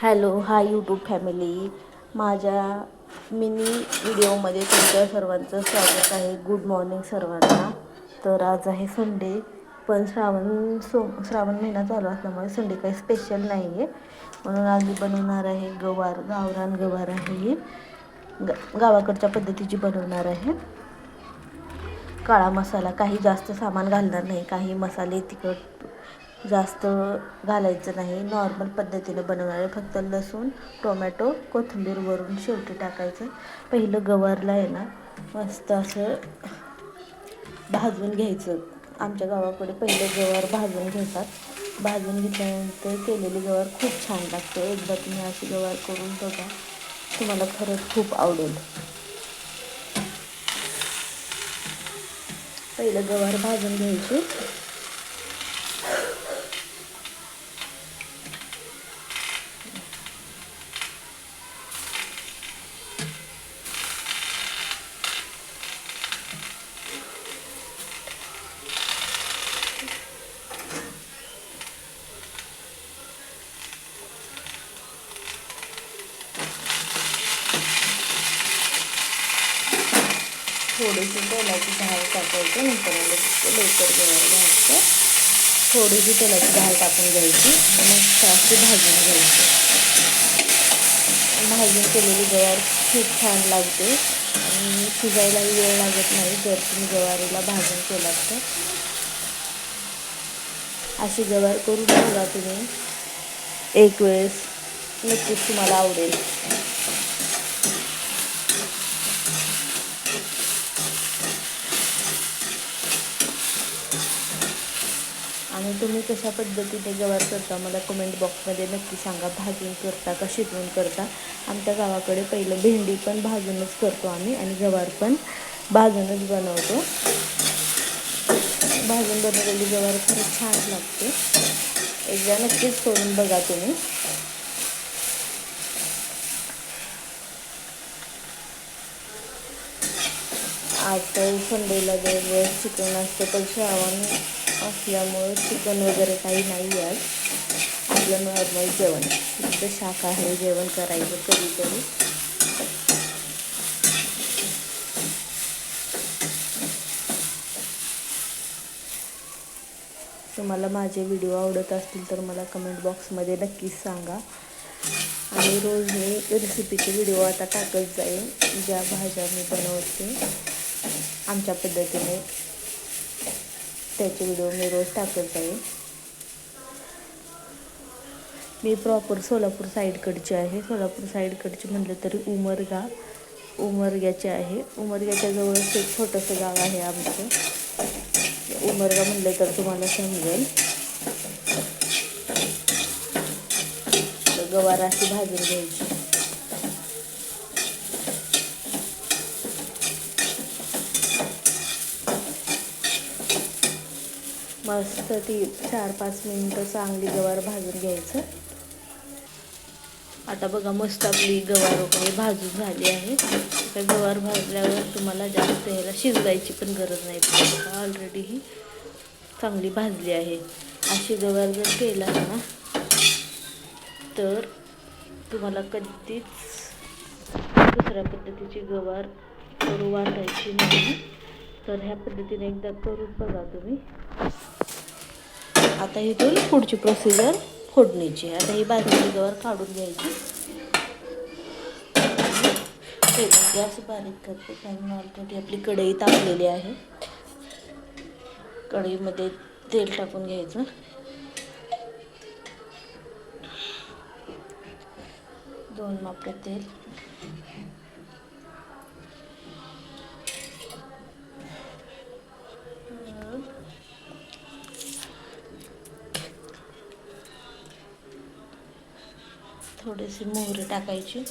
Hello hi YouTube family माझ्या mini व्हिडिओमध्ये तुमच्या सर्वांचं स्वागत आहे. गुड मॉर्निंग सर्वांना. तर आज आहे संडे पण श्रावण सो श्रावण महिना चालू असल्यामुळे संडे काही स्पेशल नाही आहे म्हणून आज मी बनवणार आहे गवार गावरान गवार आहे ही. ग गावाकडच्या पद्धतीची बनवणार आहे. काळा मसाला काही जास्त सामान घालणार नाही. काही मसाले तिखट जास्त घालायचं नाही. नॉर्मल पद्धतीने बनवणार आहे फक्त लसूण टोमॅटो कोथिंबीर वरून शेवटी टाकायचं. पहिलं गवारला आहे ना मस्त असं भाजून घ्यायचं. आमच्या गावाकडे पहिलं गवार भाजून घेतात. भाजून घेतल्यानंतर केलेली गवार खूप छान लागते. एकदा तुम्ही अशी गवार करून बघा. तुम्हाला खरंच खूप आवडेल. पहिलं गवार भाजून घ्यायची. थोडीशी तेलाची डाळ टाकायची. नंतर लवकर गवार घ्यायचं. थोडीशी तेलाची डाळ टाकून घ्यायची मस्त अशी भाजून घ्यायची. भाजून केलेली गवार खूप छान लागते. आणि शिजायलाही वेळ लागत नाही जर तुम्ही गवारीला भाजून केलात तर. अशी गवार करून बघा तुम्ही. एक वेळेस नक्कीच तुम्हाला आवडेल. आणि तुम्ही कशा पद्धतीने गवार करता मला कमेंट बॉक्समध्ये नक्की सांगा. भाजून करता का शिजवून करता? आमच्या गावाकडे पहिलं भेंडी पण भाजूनच करतो आम्ही आणि गवार पण भाजूनच बनवतो. भाजून बनवलेली गवार खरंच छान लागते. एकदा नक्कीच करून बघा तुम्ही. आज तर संडेला वेगवेगळं चिकन असतं पण श्रावण असल्यामुळे चिकन वगैरे काही नाही आहे आपलं नॉर्मल जेवण. फक्त शाकाहारी जेवण करायचं कधीतरी. तुम्हाला माझे व्हिडिओ आवडत असतील तर मला कमेंट बॉक्समध्ये नक्कीच सांगा. आणि रोज मी रेसिपीचे व्हिडिओ आता टाकत जाईन. ज्या भाज्या मी बनवते. आमच्या पद्धतीने. त्याचे व्हिडिओ मी रोज टाकत जाईल मी प्रॉपर सोलापूर साईडकडची आहे. सोलापूर साईडकडची म्हटलं तरी उमरगा उमरग्याचे आहे. उमरग्याच्या जवळच एक छोटंसं गाव आहे आमचं. उमरगा म्हणलं तर तुम्हाला समजेल. गवार अशी भाजून घ्यायची. मस्त ती चार पाच मिनटं चांगली गवार भाजून घ्यायचं. आता बघा मस्त आपली गवार वगैरे भाजून झाली आहे. तर गवार भाजल्यावर तुम्हाला जास्त याला शिजवायची पण गरज नाही. ऑलरेडी ही चांगली भाजली आहे. अशी गवार जर केला ना तर तुम्हाला कधीच दुसऱ्या पद्धतीची गवार करू वाटायची नाही. तर ह्या पद्धतीने एकदा करून बघा तुम्ही. आता इथून पुढची प्रोसिजर फोडणीची आता ही बाजूची गवर काढून घ्यायची. गॅस बारीक करते. कारण ऑलरेडी आपली कढई तापलेली आहे. कढईमध्ये तेल टाकून घ्यायचं. दोन मापे तेल. थोडेसे मोहरी टाकायची.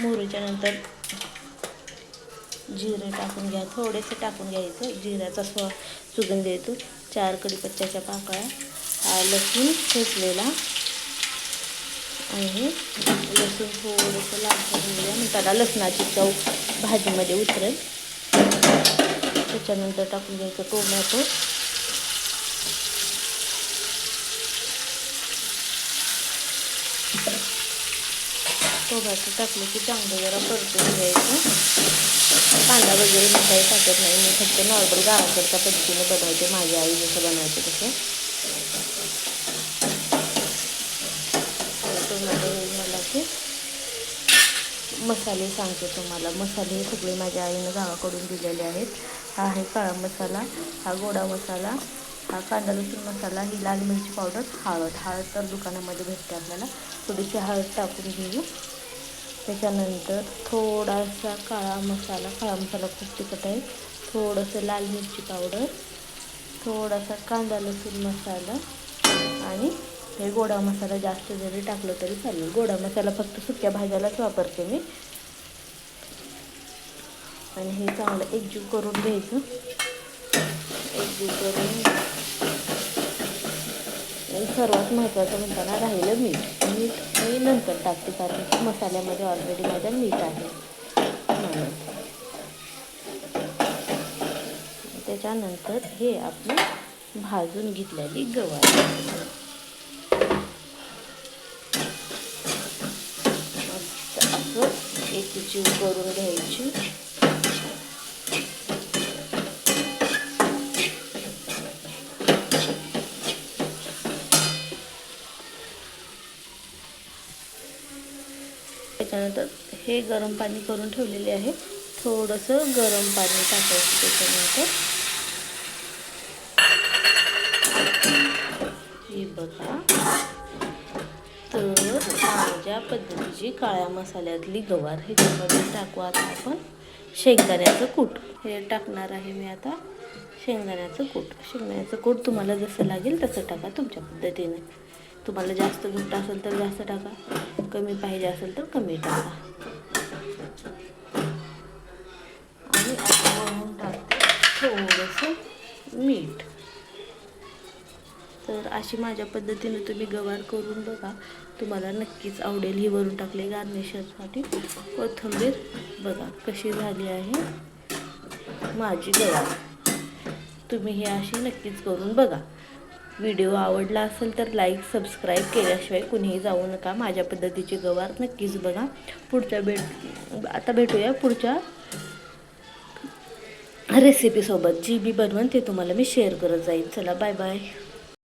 मोहरीच्या नंतर जिरे टाकून घ्या. थोडेसे टाकून घ्यायचं. जिऱ्याचा स्व सुगंध येतो. चार कडीपत्त्याच्या पाकळ्या. हा लसूण ठेचलेला. आणि लसूण थोडंसं लाल करून लसणाची चव भाजीमध्ये उतरेल. त्याच्यानंतर टाकून घ्यायचं टोमॅटो. टोमॅटो टाकलं की चांगलं जरा परतून घ्यायचं. कांदा वगैरे मी काही टाकत नाही. मी फक्त नॉर्मल गावाकडच्या पद्धतीने बनवते. माझी आई जसं बनवते तसं. टोमॅटो मला की मसाले सांगते तुम्हाला. मसाले हे सगळे माझ्या आईनं गावाकडून दिलेले आहेत. हा आहे काळा मसाला हा गोडा मसाला हा कांदा लसूण मसाला ही लाल मिरची पावडर हळद. हळद तर दुकानामध्ये भेटते आपल्याला. थोडीशी हळद टाकून घेऊ. त्याच्यानंतर थोडासा काळा मसाला काळा मसाला खूप तिखट आहे. थोडंसं लाल मिरची पावडर थोडासा कांदा लसूण मसाला आणि हे गोडा मसाला जास्त जरी टाकलं तरी चालेल. गोडा मसाला फक्त सुक्या भाज्यालाच वापरते मी. आणि हे चांगलं एकजीव करून घ्यायचं. एकजीव करून आणि सर्वात महत्त्वाचं म्हणताना राहिलं मीठ. मीठ मी नंतर टाकते कारण की मसाल्यामध्ये ऑलरेडी माझ्या मीठ आहे. म्हणून त्याच्यानंतर हे आपण भाजून घेतलेली गवार. मस्त असं एक चिव करून घ्यायची. त्याच्यानंतर हे गरम पाणी करून ठेवलेले आहे. थोडंसं गरम पाणी टाकायचं त्याच्यानंतर. हे बघा. तर माझ्या पद्धतीची काळ्या मसाल्यातली गवार ह्याच्यामध्ये टाकू आता आपण शेंगदाण्याचं कूट. हे टाकणार आहे मी आता शेंगदाण्याचं कूट. शेंगदाण्याचं कूट तुम्हाला जसं लागेल तसं टाका तुमच्या पद्धतीने. तुम्हाला जास्त घट्ट असेल तर जास्त टाका. कमी पाहिजे असेल तर कमी टाका. आणि आता टाकते थोडंसं मीठ. तर अशी माझ्या पद्धतीने तुम्ही गवार करून बघा. तुम्हाला नक्कीच आवडेल. ही वरून टाकले गार्निशरसाठी कोथिंबीर बघा कशी झाली आहे. माझी गवार. तुम्ही हे अशी नक्कीच करून बघा. व्हिडिओ आवडला असेल तर लाईक सबस्क्राईब केल्याशिवाय कुणीही जाऊ नका. माझ्या पद्धतीची गवार नक्कीच बघा. पुढच्या भेट आता भेटूया पुढच्या रेसिपीसोबत जी मी बनवून ते तुम्हाला मी शेअर करत जाईन. चला बाय बाय